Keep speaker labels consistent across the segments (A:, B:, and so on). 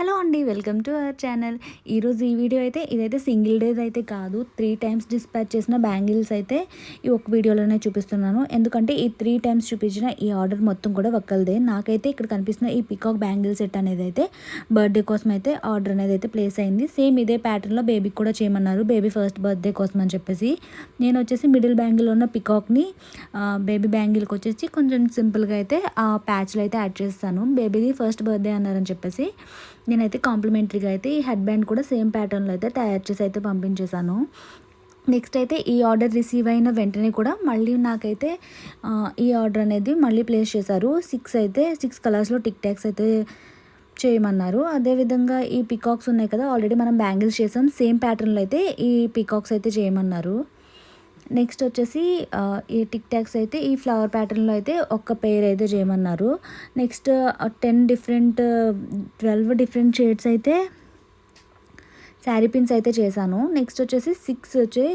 A: Hello అండి welcome to our channel. ఈరోజు ఈ వీడియో అయితే ఇదైతే సింగిల్ డేస్ అయితే కాదు త్రీ టైమ్స్ డిస్పాచ్ చేసిన బ్యాంగిల్స్ అయితే ఈ ఒక వీడియోలోనే చూపిస్తున్నాను. ఎందుకంటే ఈ త్రీ టైమ్స్ చూపించిన ఈ ఆర్డర్ మొత్తం కూడా ఒక్కరిదే నాకైతే ఇక్కడ కనిపిస్తున్న ఈ పికాక్ బ్యాంగిల్ సెట్ అనేది అయితే బర్త్డే కోసం అయితే ఆర్డర్ అనేది అయితే ప్లేస్ అయింది. సేమ్ ఇదే ప్యాటర్న్లో బేబీకి కూడా చేయమన్నారు. బేబీ ఫస్ట్ బర్త్డే కోసం అని చెప్పేసి. నేను వచ్చేసి మిడిల్ బ్యాంగిల్ ఉన్న పికాక్ని బేబీ బ్యాంగిల్కి వచ్చేసి కొంచెం సింపుల్గా అయితే ఆ ప్యాచ్లు అయితే యాడ్ చేస్తాను. బేబీది ఫస్ట్ బర్త్డే అన్నారని చెప్పేసి. నేనైతే కాంప్లిమెంటరీగా అయితే ఈ హెడ్ బ్యాండ్ కూడా సేమ్ ప్యాటర్న్లో అయితే తయారు చేసి అయితే పంపించేశాను. నెక్స్ట్ అయితే ఈ ఆర్డర్ రిసీవ్ అయిన వెంటనే కూడా మళ్ళీ నాకైతే ఈ ఆర్డర్ అనేది మళ్ళీ ప్లేస్ చేశారు. సిక్స్ అయితే సిక్స్ కలర్స్లో టిక్ టాక్స్ అయితే చేయమన్నారు. అదేవిధంగా ఈ పికాక్స్ ఉన్నాయి కదా ఆల్రెడీ మనం బ్యాంగిల్స్ చేసాం. సేమ్ ప్యాటర్న్లో అయితే ఈ పికాక్స్ అయితే చేయమన్నారు. నెక్స్ట్ వచ్చేసి ఈ టిక్ టాక్స్ అయితే ఈ ఫ్లవర్ ప్యాటర్న్లో అయితే ఒక్క పేర్ అయితే చేయమన్నారు. Next ten different twelve different shades అయితే శారీ పిన్స్ అయితే చేశాను. నెక్స్ట్ వచ్చేసి సిక్స్ వచ్చి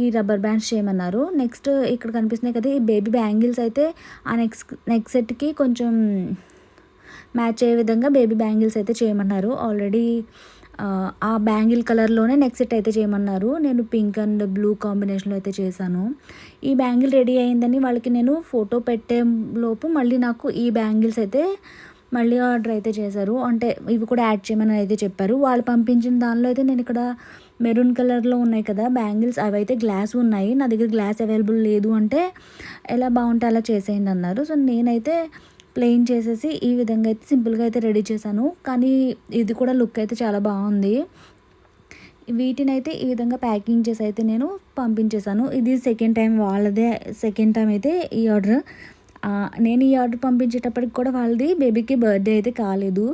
A: ఈ రబ్బర్ బ్యాండ్స్ చేయమన్నారు. నెక్స్ట్ ఇక్కడ కనిపిస్తున్నాయి కదా ఈ బేబీ బ్యాంగిల్స్ అయితే ఆ నెక్స్ట్ నెక్స్ట్ సెట్కి కొంచెం మ్యాచ్ అయ్యే విధంగా బేబీ బ్యాంగిల్స్ అయితే చేయమన్నారు. ఆల్రెడీ ఆ బ్యాంగిల్ కలర్లోనే నెక్స్ట్ సెట్ అయితే చేయమన్నారు. నేను పింక్ అండ్ బ్లూ కాంబినేషన్లో అయితే చేశాను. ఈ బ్యాంగిల్ రెడీ అయిందని వాళ్ళకి నేను ఫోటో పెట్టే లోపు మళ్ళీ నాకు ఈ బ్యాంగిల్స్ అయితే మళ్ళీ ఆర్డర్ అయితే చేశారు. అంటే ఇవి కూడా యాడ్ చేయమని అయితే చెప్పారు. వాళ్ళు పంపించిన దానిలో అయితే నేను ఇక్కడ మెరూన్ కలర్లో ఉన్నాయి కదా బ్యాంగిల్స్ అవి అయితే గ్లాస్ ఉన్నాయి. నా దగ్గర గ్లాస్ అవైలబుల్ లేదు అంటే ఎలా బాగుంటే అలా చేసేయండి అన్నారు. సో నేనైతే ప్లెయిన్ చేసేసి ఈ విధంగా అయితే సింపుల్గా అయితే రెడీ చేశాను. కానీ ఇది కూడా లుక్ అయితే చాలా బాగుంది. వీటిని అయితే ఈ విధంగా ప్యాకింగ్ చేసి అయితే నేను పంపించేశాను. ఇది సెకండ్ టైం వాళ్ళదే సెకండ్ టైం అయితే ఈ ఆర్డర్ నేను ఈ ఆర్డర్ పంపించేటప్పటికి కూడా వాళ్ళది బేబీకి బర్త్డే అయితే కాలేదు.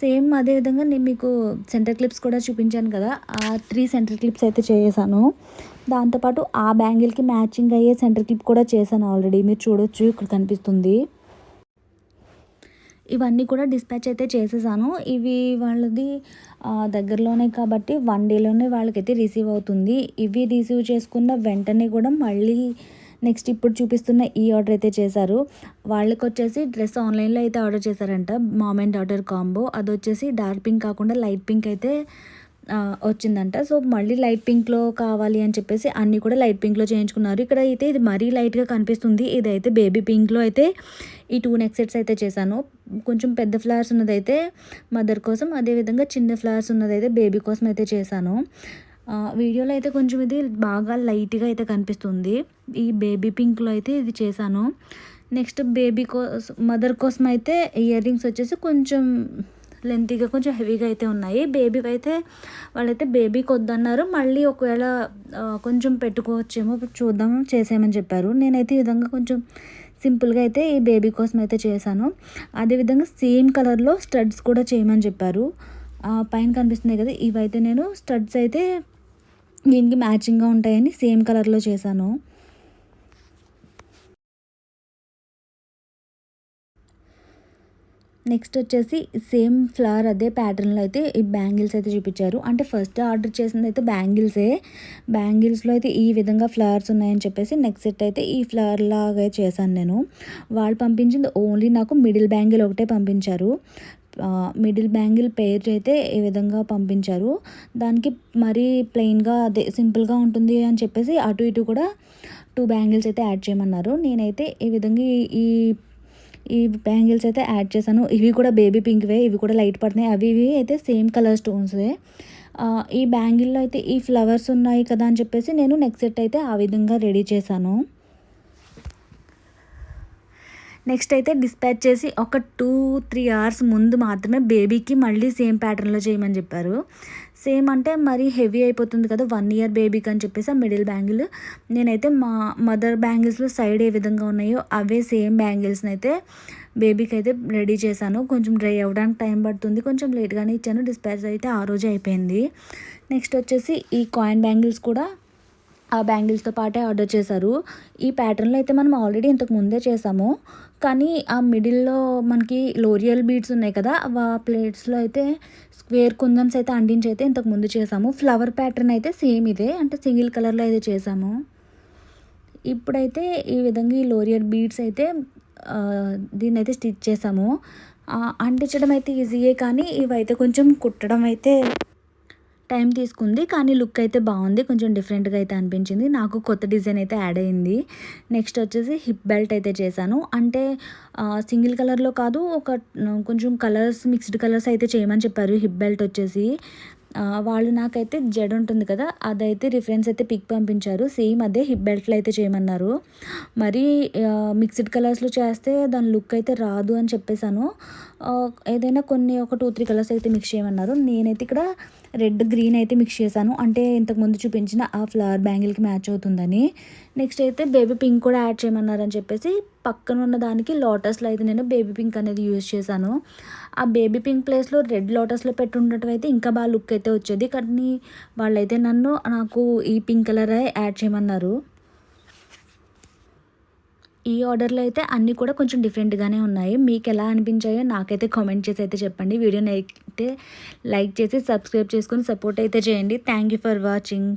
A: సేమ్ అదేవిధంగా నేను మీకు సెంటర్ క్లిప్స్ కూడా చూపించాను కదా ఆ త్రీ సెంటర్ క్లిప్స్ అయితే చేసాను. దాంతోపాటు ఆ బ్యాంగిల్కి మ్యాచింగ్ అయ్యే సెంటర్ క్లిప్ కూడా చేశాను ఆల్రెడీ మీరు చూడొచ్చు ఇక్కడ కనిపిస్తుంది. ఇవన్నీ కూడా డిస్పాచ్ అయితే చేసేసాను. ఇవి వాళ్ళది దగ్గరలోనే కాబట్టి వన్ డేలోనే వాళ్ళకైతే రిసీవ్ అవుతుంది. ఇవి రిసీవ్ చేసుకున్న వెంటనే కూడా మళ్ళీ నెక్స్ట్ ఇప్పుడు చూపిస్తున్న ఈ ఆర్డర్ అయితే చేశారు. వాళ్ళకి వచ్చేసి డ్రెస్ ఆన్లైన్లో అయితే ఆర్డర్ చేశారంట మామ్ అండ్ డాటర్ కాంబో అది వచ్చేసి డార్క్ పింక్ కాకుండా లైట్ పింక్ అయితే వచ్చిందంట. సో మళ్ళీ లైట్ పింక్లో కావాలి అని చెప్పేసి అన్నీ కూడా లైట్ పింక్లో చేయించుకున్నారు. ఇక్కడ అయితే ఇది మరీ లైట్గా కనిపిస్తుంది. ఇదైతే బేబీ పింక్లో అయితే ఈ టూ నెక్ సెట్స్ అయితే చేశాను. కొంచెం పెద్ద ఫ్లవర్స్ ఉన్నదైతే మదర్ కోసం అదేవిధంగా చిన్న ఫ్లవర్స్ ఉన్నదైతే బేబీ కోసం అయితే చేశాను. వీడియోలో అయితే కొంచెం ఇది బాగా లైట్గా అయితే కనిపిస్తుంది. ఈ బేబీ పింక్లో అయితే ఇది చేశాను. నెక్స్ట్ బేబీ కోసం మదర్ కోసం అయితే ఇయర్ రింగ్స్ వచ్చేసి కొంచెం లెంతీగా కొంచెం హెవీగా అయితే ఉన్నాయి. బేబీకి అయితే వాళ్ళైతే బేబీకి వద్దన్నారు మళ్ళీ ఒకవేళ కొంచెం పెట్టుకోవచ్చేమో చూద్దాం చేసేయమని చెప్పారు. నేనైతే ఈ విధంగా కొంచెం సింపుల్గా అయితే ఈ బేబీ కోసం అయితే చేశాను. అదేవిధంగా సేమ్ కలర్లో స్టడ్స్ కూడా చేయమని చెప్పారు. పైన కనిపిస్తున్నాయి కదా ఇవైతే నేను స్టడ్స్ అయితే దీనికి మ్యాచింగ్గా ఉంటాయని సేమ్ కలర్లో చేశాను. నెక్స్ట్ వచ్చేసి సేమ్ ఫ్లవర్ అదే ప్యాటర్న్లో అయితే ఈ బ్యాంగిల్స్ అయితే చూపించారు. అంటే ఫస్ట్ ఆర్డర్ చేసింది అయితే బ్యాంగిల్సే. బ్యాంగిల్స్లో అయితే ఈ విధంగా ఫ్లవర్స్ ఉన్నాయని చెప్పేసి నెక్స్ట్ సెట్ అయితే ఈ ఫ్లవర్ లాగా చేశాను నేను. వాళ్ళు పంపించింది ఓన్లీ నాకు మిడిల్ బ్యాంగిల్ ఒకటే పంపించారు. మిడిల్ బ్యాంగిల్ పేర్ అయితే ఈ విధంగా పంపించారు. దానికి మరీ ప్లెయిన్గా అదే సింపుల్గా ఉంటుంది అని చెప్పేసి అటు ఇటు కూడా టూ బ్యాంగిల్స్ అయితే యాడ్ చేయమన్నారు. నేనైతే ఈ విధంగా ఈ ఈ బ్యాంగిల్స్ అయితే యాడ్ చేశాను. ఇవి కూడా బేబీ పింక్వే ఇవి కూడా లైట్ పడినాయి అవి ఇవి అయితే సేమ్ కలర్ స్టోన్స్వే ఈ బ్యాంగిల్లో అయితే ఈ ఫ్లవర్స్ ఉన్నాయి కదా అని చెప్పేసి నేను నెక్స్ట్ సెట్ అయితే ఆ విధంగా రెడీ చేశాను. నెక్స్ట్ అయితే డిస్పాచ్ చేసి ఒక టూ త్రీ అవర్స్ ముందు మాత్రమే బేబీకి మళ్ళీ సేమ్ ప్యాటర్న్లో చేయమని చెప్పారు. సేమ్ అంటే మరి హెవీ అయిపోతుంది కదా వన్ ఇయర్ బేబీకి అని చెప్పేసి ఆ మిడిల్ బ్యాంగిల్. నేనైతే మా మదర్ బ్యాంగిల్స్లో సైడ్ ఏ విధంగా ఉన్నాయో అవే సేమ్ బ్యాంగిల్స్ని అయితే బేబీకి అయితే రెడీ చేశాను. కొంచెం డ్రై అవ్వడానికి టైం పడుతుంది కొంచెం లేట్గానే ఇచ్చాను డిస్పాచ్ అయితే ఆ రోజే అయిపోయింది. నెక్స్ట్ వచ్చేసి ఈ కాయిన్ బ్యాంగిల్స్ కూడా ఆ బ్యాంగిల్స్తో పాటే ఆర్డర్ చేశారు. ఈ ప్యాటర్న్లో అయితే మనం ఆల్రెడీ ఇంతకు ముందే చేసాము కానీ ఆ మిడిల్లో మనకి లోరియల్ బీడ్స్ ఉన్నాయి కదా ఆ ప్లేట్స్లో అయితే స్క్వేర్ కుందన్స్ అయితే అంటించి అయితే ఇంతకు ముందు చేసాము ఫ్లవర్ ప్యాటర్న్ అయితే సేమ్ ఇదే అంటే సింగిల్ కలర్లో అయితే చేసాము ఇప్పుడైతే ఈ విధంగా ఈ లోరియల్ బీడ్స్ అయితే దీన్ని అయితే స్టిచ్ చేసాము అంటించడం అయితే ఈజీయే కానీ ఇవైతే కొంచెం కుట్టడం అయితే టైం తీసుకుంది కానీ లుక్ అయితే బాగుంది. కొంచెం డిఫరెంట్గా అయితే అనిపించింది. నాకు కొత్త డిజైన్ అయితే యాడ్ అయింది. నెక్స్ట్ వచ్చేసి హిప్ బెల్ట్ అయితే చేశాను. అంటే సింగిల్ కలర్లో కాదు ఒక కొంచెం కలర్స్ మిక్స్డ్ కలర్స్ అయితే చేయమని చెప్పారు హిప్ బెల్ట్ వచ్చేసి. వాళ్ళు నాకైతే జడ్ ఉంటుంది కదా అదైతే రిఫరెన్స్ అయితే పిక్ పంపించారు. సేమ్ అదే హిప్ బెల్ట్లో అయితే చేయమన్నారు. మరి మిక్స్డ్ కలర్స్లో చేస్తే దాని లుక్ అయితే రాదు అని చెప్పేశాను. ఏదైనా కొన్ని ఒక టూ త్రీ కలర్స్ అయితే మిక్స్ చేయమన్నారు. నేనైతే ఇక్కడ రెడ్ గ్రీన్ అయితే మిక్స్ చేశాను. అంటే ఇంతకుముందు చూపించిన ఆ ఫ్లవర్ బ్యాంగిల్కి మ్యాచ్ అవుతుందని. నెక్స్ట్ అయితే బేబీ పింక్ కూడా యాడ్ చేయమన్నారని చెప్పేసి పక్కన ఉన్న దానికి లోటస్లో అయితే నేను బేబీ పింక్ అనేది యూజ్ చేశాను. ఆ బేబీ పింక్ ప్లేస్లో రెడ్ లోటస్లో పెట్టుండటం అయితే ఇంకా బాగా లుక్ అయితే వచ్చేది. కానీ వాళ్ళైతే నన్ను నాకు ఈ పింక్ కలర్ యాడ్ చేయమన్నారు. ఈ ఆర్డర్లో అయితే అన్నీ కూడా కొంచెం డిఫరెంట్గానే ఉన్నాయి. మీకు ఎలా అనిపించాయో నాకైతే కామెంట్ చేసి అయితే చెప్పండి. వీడియోని అయితే లైక్ చేసి సబ్స్క్రైబ్ చేసుకొని సపోర్ట్ అయితే చేయండి. Thank you for watching.